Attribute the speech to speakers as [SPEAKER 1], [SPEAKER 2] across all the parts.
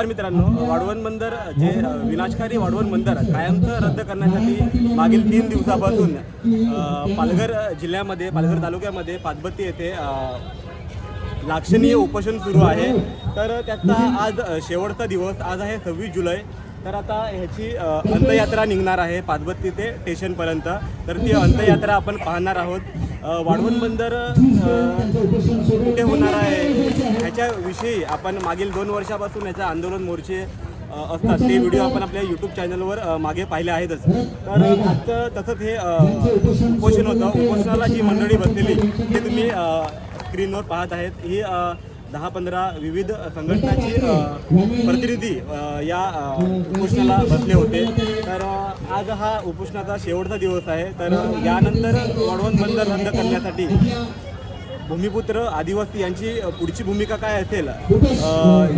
[SPEAKER 1] जोहार मित्रांनो. वाढवण बंदर जे विनाशकारी वाढवण बंदर कायमचं रद्द करण्यासाठी मागील तीन दिवसापासून पालघर जिल्ह्यामध्ये पालघर तालुक्यामध्ये पाचबत्ती येथे लाक्षणीय उपोषण सुरू आहे. तर त्याचा आज शेवटचा दिवस. आज आहे सव्वीस जुलै. तर आता ह्याची अंतयात्रा निघणार आहे पाचबत्ती ते स्टेशनपर्यंत. तर ती अंतयात्रा आपण पाहणार आहोत. वाढवण बंदर कुठे होणार आहे? ह्याच्याविषयी आपण मागील दोन वर्षापासून याच्या आंदोलन मोर्चे असतात. ते व्हिडिओ आपण आपल्या यूट्यूब चॅनलवर मागे पाहिले आहेतच. तर आजचं तसंच हे उपोषण होतं. उपोषणाला जी मंडळी बसलेली ते तुम्ही स्क्रीनवर पाहत आहेत. ही दहा पंधरा विविध संघटनाची प्रतिनिधी या उपोषणाला बसले होते. तर आज हा उपोषणाचा शेवटचा दिवस आहे तर यानंतर वाढवण बंदर रद्द करण्यासाठी भूमिपुत्र आदिवासी यांची पुढची भूमिका काय असेल?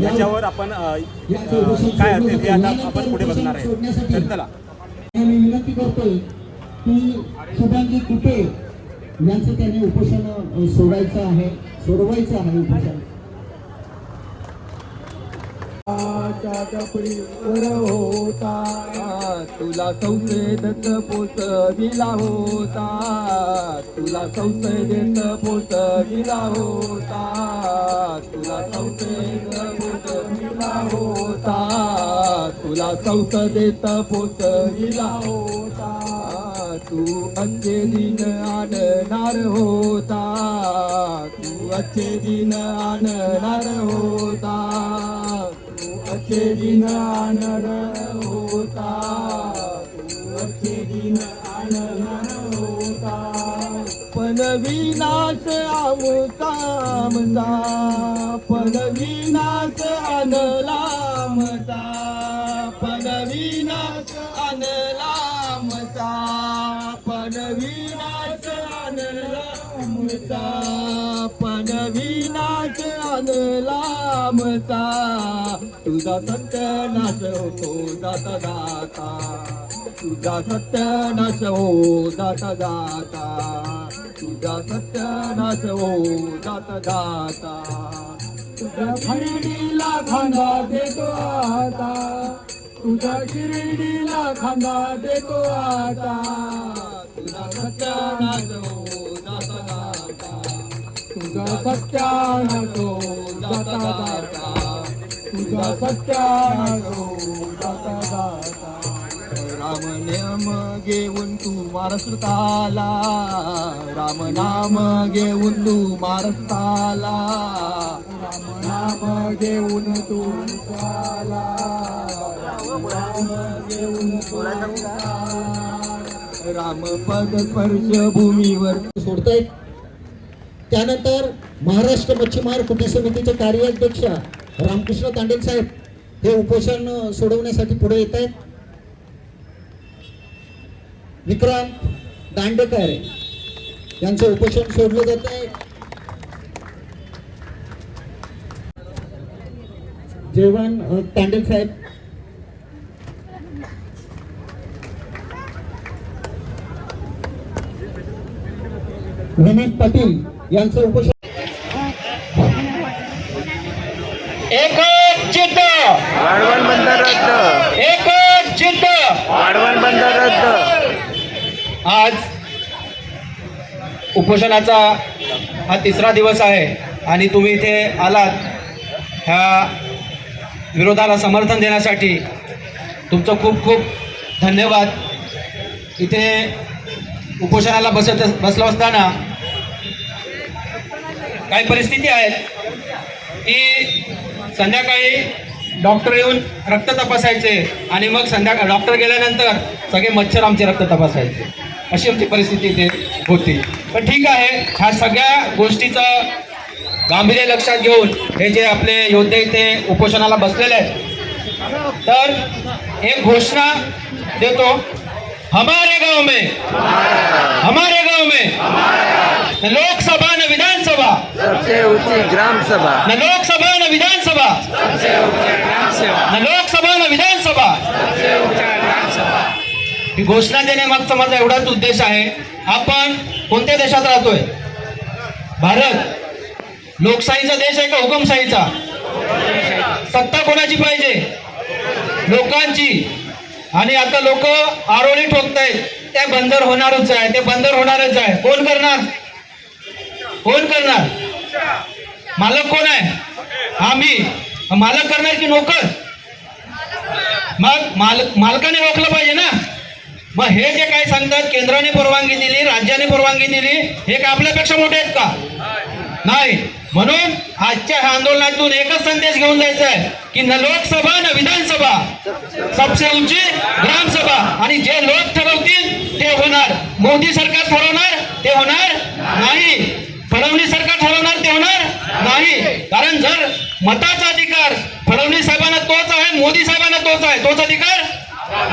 [SPEAKER 1] याच्यावर आपण काय असेल हे आता आपण पुढे बघणार आहे. तर चला.
[SPEAKER 2] मी विनंती करतोय की शुभांगी कुटे यांचं त्यांनी उपोषण सोडायचं आहे सोडवायचं आहे उपोषण?
[SPEAKER 3] वर होता. तुला संसदेत पोचविला होता. तुला संसदेत पोचविला होता. तुला संसदेत पोचविला होता. तुला संसदेत पोचविला होता. तू अच्छे दिन आणणार होता. तू अच्छे दिन आणणार होता. तू अच्छे दिन आनर होता तू अच्छे दिन आनर होता. पण विनाश आमचा आमचा पण विनाश आणला आमचा पण विनाश आणला आमचा पण विनाश आणला आमचा पण विनाश आणला तुझा सत्यनाश होतो जाता जाता तुझा सत्यनाश हो जाता जाता तुझा सत्यनाश हो जाता जाता हो, तुझ्या खरेडीला खांदा देतो आता. तुझ्या शिर्डीला खांदा देतो आता. तुझा सत्यानाश हो तुझा सत्यानाश हो जाता जाता तुझा सत्यानाश हो जाता जाता राम नाम घेऊन तू महाराष्ट्रात आला राम नाम घेऊन तू महाराष्ट्रात आला राम नाम घेऊन तू आला राम घेऊन तू राम पद स्पर्श भूमीवर.
[SPEAKER 2] सोडतायत त्यानंतर महाराष्ट्र मच्छीमार कृती समितीचे कार्याध्यक्ष रामकृष्ण तांडेल साहेब हे उपोषण सोडवण्यासाठी पुढे येत आहेत. विक्रांत दांडेकर यांचं उपोषण सोडलं जात आहे. जेवण तांडेल साहेब. विनीत पाटील यांचं उपोषण
[SPEAKER 4] एकच जिद्द
[SPEAKER 5] वाढवण बंदर रद्द.
[SPEAKER 4] एकच जिद्द
[SPEAKER 5] वाढवण बंदर रद्द.
[SPEAKER 4] आज उपोषणाचा हा तिसरा दिवस आहे आणि तुम्ही इथे आलात ह्या विरोधाला समर्थन देण्यासाठी तुमचं खूप खूप धन्यवाद. इथे उपोषणाला बसत बसलो असताना काही परिस्थिती आहेत की संध्याकाळी डॉक्टर येऊन रक्त तपासायचे आणि मग संध्याकाळ डॉक्टर गेल्यानंतर सगळे मच्छर आमचे रक्त तपासायचे. अशी आमची परिस्थिती इथे होती. पण ठीक आहे ह्या सगळ्या गोष्टीचं गांभीर्य लक्षात घेऊन हे जे आपले योद्धे इथे उपोषणाला बसलेले आहेत तर एक घोषणा देतो. हमारे गाव में हमारे गाव में न लोकसभा न विधानसभा।
[SPEAKER 5] सबसे ऊंची ग्राम सभा।
[SPEAKER 4] न लोकसभा न विधानसभा। न लोकसभा न विधानसभा। ही घोषणा देण्यामागचा माझा एवढाच उद्देश आहे. आपण कोणत्या देशात राहतोय? भारत. लोकशाहीचा देश आहे का हुकुमशाहीचा?
[SPEAKER 3] सत्ता कोणाची पाहिजे? लोकांची. आणि आता लोक आरोळी ठोकतायत. ते बंदर होणारच आहे ते बंदर होणारच आहे. कोण करणार? कोण करणार? मालक कोण आहे? आम्ही मालक करणार की नोकर? मग मालक मालकाने ओळखलं पाहिजे ना. मग हे जे काय सांगतात केंद्राने परवानगी दिली राज्याने परवानगी दिली हे काय आपल्यापेक्षा मोठे आहेत का? नाही. म्हणून आजच्या आंदोलनातून एकच संदेश घेऊन जायचा आहे की न लोकसभा न विधानसभा. सबसे उंची ग्रामसभा. आणि जे लोक ठरवतील ते होणार. मोदी सरकार ठरवणार ते होणार नाही. फडणवीस सरकार ठरवणार ते होणार नाही. कारण जर मताचा अधिकार फडणवीस साहेबांना तोच आहे मोदी साहेबांना तोच आहे तोच अधिकार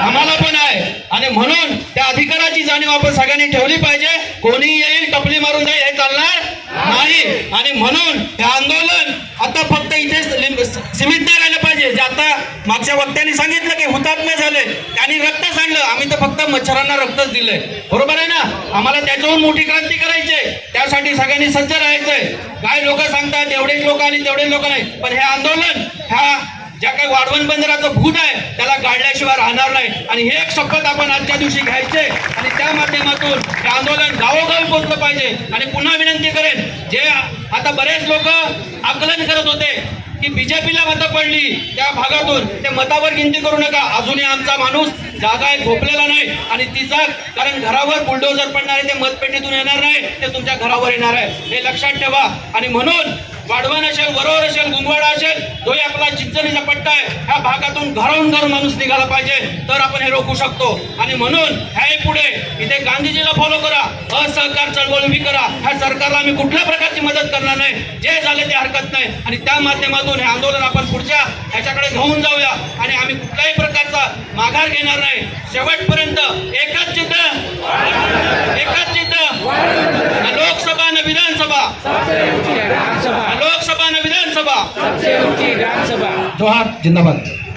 [SPEAKER 3] आम्हाला पण आहे. आणि म्हणून त्या अधिकाराची जाणीव आपण सगळ्यांनी ठेवली पाहिजे. कोणी येईल टपली मारून जाईल हे चालणार नाही. आणि म्हणून हे आंदोलन आता फक्त इथे सीमित नाही राहिलं पाहिजे. जे आता मागच्या वक्त्यांनी सांगितलं की हुतात्मे झाले त्यांनी रक्त सांडलं. आम्ही तर फक्त मच्छरांना रक्तच दिलंय. बरोबर आहे ना? आम्हाला त्याच्याहून मोठी क्रांती करायची आहे. त्यासाठी सगळ्यांनी सज्ज राहायचंय. काय लोक सांगतात एवढेच लोक आणि तेवढे लोक नाही. पण हे आंदोलन ह्या ज्या काही वाढवण बंदराचं भूत आहे त्याला गाडल्याशिवाय राहणार नाही. आणि हे एक शपथ आपण आजच्या दिवशी घ्यायचे. आणि त्या माध्यमातून हे आंदोलन गावोगावी पोहोचलं पाहिजे. आणि पुन्हा विनंती करेन जे आता बरेच लोक आकलन करत होते की बीजेपीला मतं पडली त्या भागातून. ते मतावर गिनती करू नका. अजूनही आमचा माणूस जागा आहे झोपलेला नाही. आणि तिचा कारण घरावर बुलडोजर पडणार आहे ते मतपेटीतून येणार नाही. ते तुमच्या घरावर येणार आहे. हे लक्षात ठेवा. आणि म्हणून वाढवण असेल वरोवर असेल गुंगवाडा असेल तोही आपला चिंचणीचा पट्टा आहे. ह्या भागातून घराहून घर माणूस निघाला पाहिजे तर आपण हे रोखू शकतो. आणि म्हणून ह्या पुढे इथे गांधीजीला फॉलो करा असहकार चळवळ उभी करा. ह्या सरकारला आम्ही कुठल्या प्रकारची मदत करणार नाही. जे झाले ते हरकत नाही. आणि त्या माध्यमातून हे आंदोलन आपण पुढच्या ह्याच्याकडे घेऊन जाऊया. आणि आम्ही कुठल्याही प्रकारचा माघार घेणार नाही. शेवटपर्यंत एकच चित्र एकच चित्र. लोकसभा न विधानसभा न लोकसभा न विधानसभा जोहार जिंदाबाद.